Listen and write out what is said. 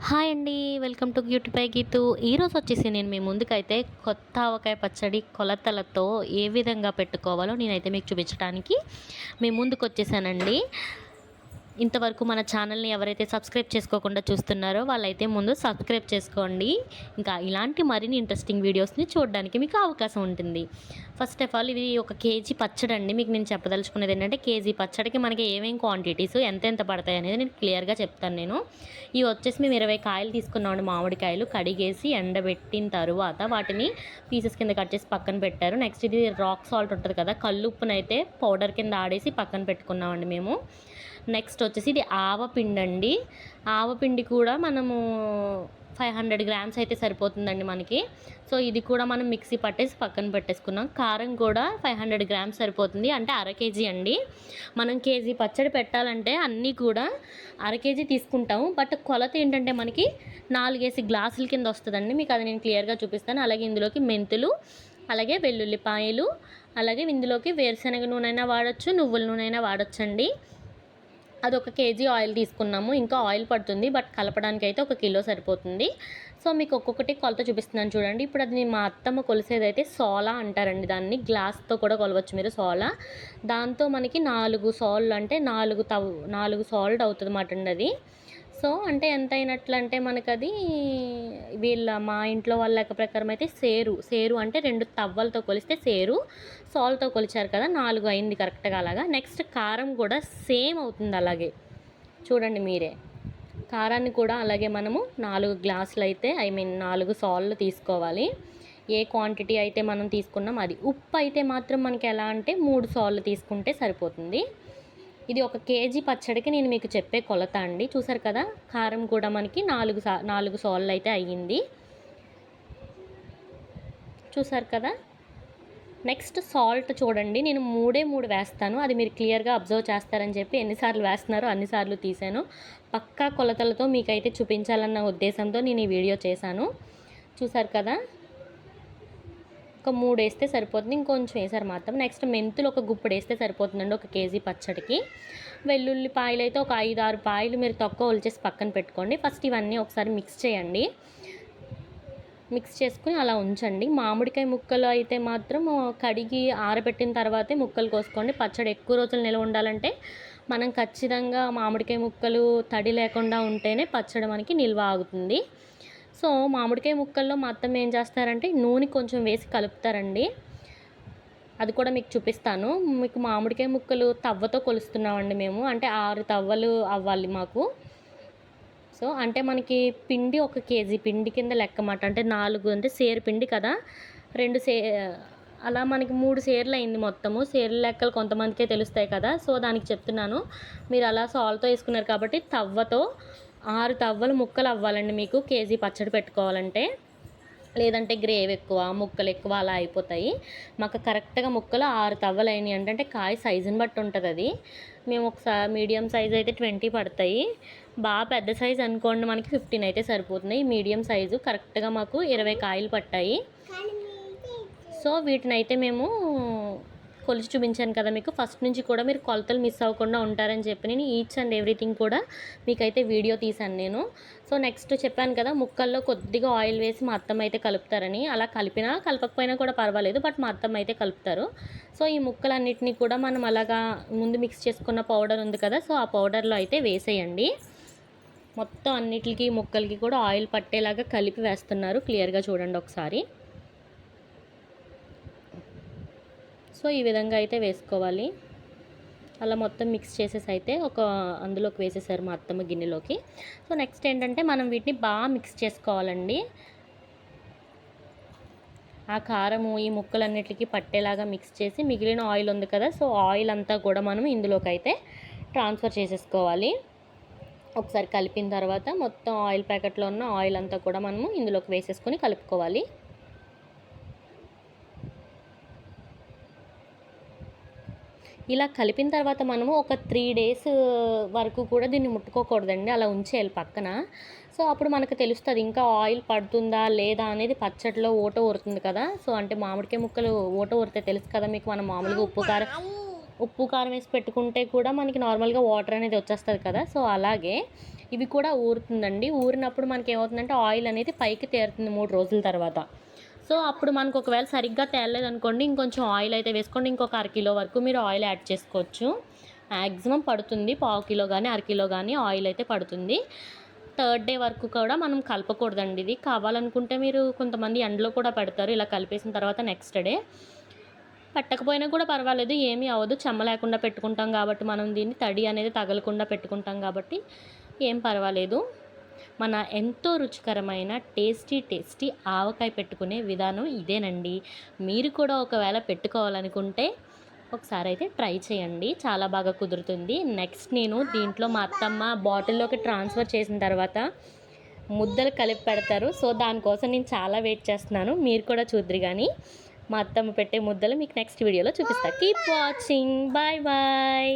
Hi అండి welcome to beauty by Geethu ఈరోజు వచ్చేసి నేను మీ ముందుకైతే కొత్త ఆవకాయ పచ్చడి కొలతలతో ఏ విధంగా పెట్టుకోవాలో నేనైతే మీకు చూపించడానికి మీ ముందుకు వచ్చేసానండి. ఇంతవరకు మన ఛానల్ని ఎవరైతే సబ్స్క్రైబ్ చేసుకోకుండా చూస్తున్నారో వాళ్ళైతే ముందు సబ్స్క్రైబ్ చేసుకోండి. ఇంకా ఇలాంటి మరిన్ని ఇంట్రెస్టింగ్ వీడియోస్ని చూడడానికి మీకు అవకాశం ఉంటుంది. ఫస్ట్ ఆఫ్ ఆల్ ఇది ఒక కేజీ పచ్చడి అండి. మీకు నేను చెప్పదలుచుకునేది ఏంటంటే కేజీ పచ్చడికి మనకి ఏమేమి క్వాంటిటీస్ ఎంత ఎంత పడతాయి అనేది నేను క్లియర్గా చెప్తాను నేను. ఇవి వచ్చేసి మేము ఇరవై కాయలు తీసుకున్నామండి మామిడికాయలు. కడిగేసి ఎండబెట్టిన తరువాత వాటిని పీసెస్ కింద కట్ చేసి పక్కన పెట్టారు. నెక్స్ట్ ఇది రాక్ సాల్ట్ ఉంటుంది కదా కల్లుప్పునైతే పౌడర్ కింద ఆడేసి పక్కన పెట్టుకున్నామండి మేము. నెక్స్ట్ వచ్చేసి ఇది ఆవపిండి అండి ఆవపిండి కూడా మనము ఫైవ్ హండ్రెడ్ గ్రామ్స్ అయితే సరిపోతుందండి మనకి. సో ఇది కూడా మనం మిక్సీ పట్టేసి పక్కన పెట్టేసుకున్నాం. కారం కూడా ఫైవ్ హండ్రెడ్ గ్రామ్స్ సరిపోతుంది. అంటే అర కేజీ అండి. మనం కేజీ పచ్చడి పెట్టాలంటే అన్నీ కూడా అర కేజీ తీసుకుంటాము. బట్ కొలత ఏంటంటే మనకి నాలుగేసి గ్లాసుల కింద వస్తుందండి. మీకు అది నేను క్లియర్గా చూపిస్తాను. అలాగే ఇందులోకి మెంతులు అలాగే వెల్లుల్లిపాయలు అలాగే ఇందులోకి వేరుశనగ నూనె అయినా వాడచ్చు నువ్వుల నూనె అయినా వాడచ్చండి. అది ఒక కేజీ ఆయిల్ తీసుకున్నాము. ఇంకా ఆయిల్ పడుతుంది బట్ కలపడానికి అయితే ఒక కిలో సరిపోతుంది. సో మీకు ఒక్కొక్కటి కొలత చూపిస్తున్నాను చూడండి. ఇప్పుడు అది మా అత్తమ్మ కొలిసేది అయితే సోలా అంటారండి దాన్ని. గ్లాస్తో కూడా కొలవచ్చు మీరు సోలా. దాంతో మనకి నాలుగు సాల్లు అంటే నాలుగు తవ్ నాలుగు సాల్ట్ అవుతుంది అన్నమాట అండి అది. సో అంటే ఎంత అయినట్లు అంటే మనకు అది వీళ్ళ మా ఇంట్లో వాళ్ళ లెక్క ప్రకారం అయితే సేరు సేరు అంటే రెండు తవ్వలతో కొలిస్తే సేరు సాల్తో కొలిచారు కదా నాలుగు అయింది కరెక్ట్గా అలాగా. నెక్స్ట్ కారం కూడా సేమ్ అవుతుంది అలాగే. చూడండి మీరే. కారాన్ని కూడా అలాగే మనము నాలుగు గ్లాసులు అయితే ఐ మీన్ నాలుగు సాల్లు తీసుకోవాలి. ఏ క్వాంటిటీ అయితే మనం తీసుకున్నాం అది. ఉప్పు అయితే మాత్రం మనకి ఎలా అంటే మూడు సార్లు తీసుకుంటే సరిపోతుంది. ఇది ఒక కేజీ పచ్చడికి నేను మీకు చెప్పే కొలత అండి. చూసారు కదా కారం కూడా మనకి నాలుగు సా నాలుగు సార్లు అయితే అయ్యింది. చూసారు కదా నెక్స్ట్ సాల్ట్ చూడండి. నేను మూడే మూడు వేస్తాను. అది మీరు క్లియర్గా అబ్జర్వ్ చేస్తారని చెప్పి ఎన్నిసార్లు వేస్తున్నారో అన్నిసార్లు తీసాను పక్కా కొలతలతో మీకైతే చూపించాలన్న ఉద్దేశంతో నేను ఈ వీడియో చేశాను. చూసారు కదా? ఒక మూడు వేస్తే సరిపోతుంది. ఇంకొంచెం వేసారు మాత్రం. నెక్స్ట్ మెంతులు ఒక గుప్పుడు వేస్తే సరిపోతుందండి. ఒక కేజీ పచ్చడికి. వెల్లుల్లిపాయలు అయితే ఒక ఐదు ఆరు పాయలు మీరు తక్కువ ఒలిచేసి పక్కన పెట్టుకోండి. ఫస్ట్ ఇవన్నీ ఒకసారి మిక్స్ చేయండి. మిక్స్ చేసుకుని అలా ఉంచండి. మామిడికాయ ముక్కలు అయితే మాత్రం కడిగి ఆరబెట్టిన తర్వాతే ముక్కలు కోసుకోండి. పచ్చడి ఎక్కువ రోజులు నిల్వ ఉండాలంటే మనం ఖచ్చితంగా మామిడికాయ ముక్కలు తడి లేకుండా ఉంటేనే పచ్చడి మనకి నిల్వ ఆగుతుంది. సో మామిడికాయ ముక్కల్లో మా అత్తమ్మ ఏం చేస్తారంటే నూనె కొంచెం వేసి కలుపుతారండి. అది కూడా మీకు చూపిస్తాను. మీకు మామిడికాయ ముక్కలు తవ్వతో కొలుస్తున్నామండి మేము. అంటే ఆరు తవ్వలు అవ్వాలి మాకు. సో అంటే మనకి పిండి ఒక కేజీ పిండి కింద లెక్కమాట అంటే నాలుగు అంటే సేరు పిండి కదా? రెండు సే అలా మనకి మూడు సేర్లు అయింది మొత్తము. సేర్ల లెక్కలు కొంతమందికే తెలుస్తాయి కదా? సో దానికి చెప్తున్నాను. మీరు అలా సాల్తో వేసుకున్నారు కాబట్టి తవ్వతో ఆరు తవ్వలు ముక్కలు అవ్వాలండి మీకు కేజీ పచ్చడి పెట్టుకోవాలంటే. లేదంటే గ్రేవ్ ఎక్కువ ముక్కలు ఎక్కువ అలా అయిపోతాయి. మాకు కరెక్ట్గా ముక్కలు ఆరు తవ్వలు అయినాయి అంటే కాయ సైజుని బట్టి ఉంటుంది అది. మేము ఒకసారి మీడియం సైజ్ అయితే ట్వంటీ పడతాయి. బాగా పెద్ద సైజ్ అనుకోండి మనకి ఫిఫ్టీన్ అయితే సరిపోతుంది. మీడియం సైజు కరెక్ట్గా మాకు ఇరవై కాయలు పట్టాయి. సో వీటిని అయితే మేము కొలిచి చూపించాను కదా మీకు. ఫస్ట్ నుంచి కూడా మీరు కొలతలు మిస్ అవ్వకుండా ఉంటారని చెప్పి నేను ఈచ్ అండ్ ఎవ్రీథింగ్ కూడా మీకైతే వీడియో తీశాను నేను. సో నెక్స్ట్ చెప్పాను కదా ముక్కల్లో కొద్దిగా ఆయిల్ వేసి మా అత్తమ్మ అయితే కలుపుతారని. అలా కలిపినా కలపకపోయినా కూడా పర్వాలేదు బట్ మా అత్తమ్మ అయితే కలుపుతారు. సో ఈ ముక్కలన్నిటినీ కూడా మనం అలాగా ముందు మిక్స్ చేసుకున్న పౌడర్ ఉంది కదా సో ఆ పౌడర్లో అయితే వేసేయండి. మొత్తం అన్నిటికీ ముక్కలకి కూడా ఆయిల్ పట్టేలాగా కలిపి వేస్తున్నారు. క్లియర్గా చూడండి ఒకసారి. సో ఈ విధంగా అయితే వేసుకోవాలి. అలా మొత్తం మిక్స్ చేసేసి అయితే ఒక అందులోకి వేసేసారు మా అత్తమ్మ గిన్నెలోకి. సో నెక్స్ట్ ఏంటంటే మనం వీటిని బాగా మిక్స్ చేసుకోవాలండి. ఆ కారము ఈ ముక్కలన్నిటికీ పట్టేలాగా మిక్స్ చేసి మిగిలిన ఆయిల్ ఉంది కదా సో ఆయిల్ అంతా కూడా మనం ఇందులోకి అయితే ట్రాన్స్ఫర్ చేసేసుకోవాలి. ఒకసారి కలిపిన తర్వాత మొత్తం ఆయిల్ ప్యాకెట్లో ఉన్న ఆయిల్ అంతా కూడా మనము ఇందులోకి వేసేసుకొని కలుపుకోవాలి. ఇలా కలిపిన తర్వాత మనము ఒక త్రీ డేస్ వరకు కూడా దీన్ని ముట్టుకోకూడదండి. అలా ఉంచేయాలి పక్కన. సో అప్పుడు మనకు తెలుస్తుంది ఇంకా ఆయిల్ పడుతుందా లేదా అనేది పచ్చడిలో ఊట ఊరుతుంది కదా. సో అంటే మామిడికాయ ముక్కలు ఊట ఊరితే తెలుసు కదా మీకు మనం మామూలుగా ఉప్పు కారం ఉప్పు కారం వేసి పెట్టుకుంటే కూడా మనకి నార్మల్గా వాటర్ అనేది వచ్చేస్తుంది కదా. సో అలాగే ఇవి కూడా ఊరుతుందండి. ఊరినప్పుడు మనకి ఏమవుతుందంటే ఆయిల్ అనేది పైకి తేరుతుంది మూడు రోజుల తర్వాత. సో అప్పుడు మనకు ఒకవేళ సరిగ్గా తేలలేదు అనుకోండి ఇంకొంచెం ఆయిల్ అయితే వేసుకోండి. ఇంకొక అరకిలో వరకు మీరు ఆయిల్ యాడ్ చేసుకోవచ్చు. మ్యాక్సిమం పడుతుంది పావు కిలో కానీ అరకిలో కానీ ఆయిల్ అయితే పడుతుంది. థర్డ్ డే వరకు కూడా మనం కలపకూడదండి ఇది. కావాలనుకుంటే మీరు కొంతమంది ఎండలో కూడా పెడతారు ఇలా కలిపేసిన తర్వాత నెక్స్ట్ డే పెట్టకపోయినా కూడా పర్వాలేదు ఏమీ అవ్వదు. చెమ్మ లేకుండా పెట్టుకుంటాం కాబట్టి మనం దీన్ని తడి అనేది తగలకుండా పెట్టుకుంటాం కాబట్టి ఏం పర్వాలేదు. మన ఎంతో రుచికరమైన టేస్టీ టేస్టీ ఆవకాయ పెట్టుకునే విధానం ఇదేనండి. మీరు కూడా ఒకవేళ పెట్టుకోవాలనుకుంటే ఒకసారి అయితే ట్రై చేయండి. చాలా బాగా కుదురుతుంది. నెక్స్ట్ నేను దీంట్లో మా అత్తమ్మ బాటిల్లోకి ట్రాన్స్ఫర్ చేసిన తర్వాత ముద్దలు కలిపి పెడతారు. సో దానికోసం నేను చాలా వెయిట్ చేస్తున్నాను. మీరు కూడా చూద్దరు కానీ మా అత్తమ్మ పెట్టే ముద్దలు మీకు నెక్స్ట్ వీడియోలో చూపిస్తాను కీప్ వాచింగ్ బాయ్ బాయ్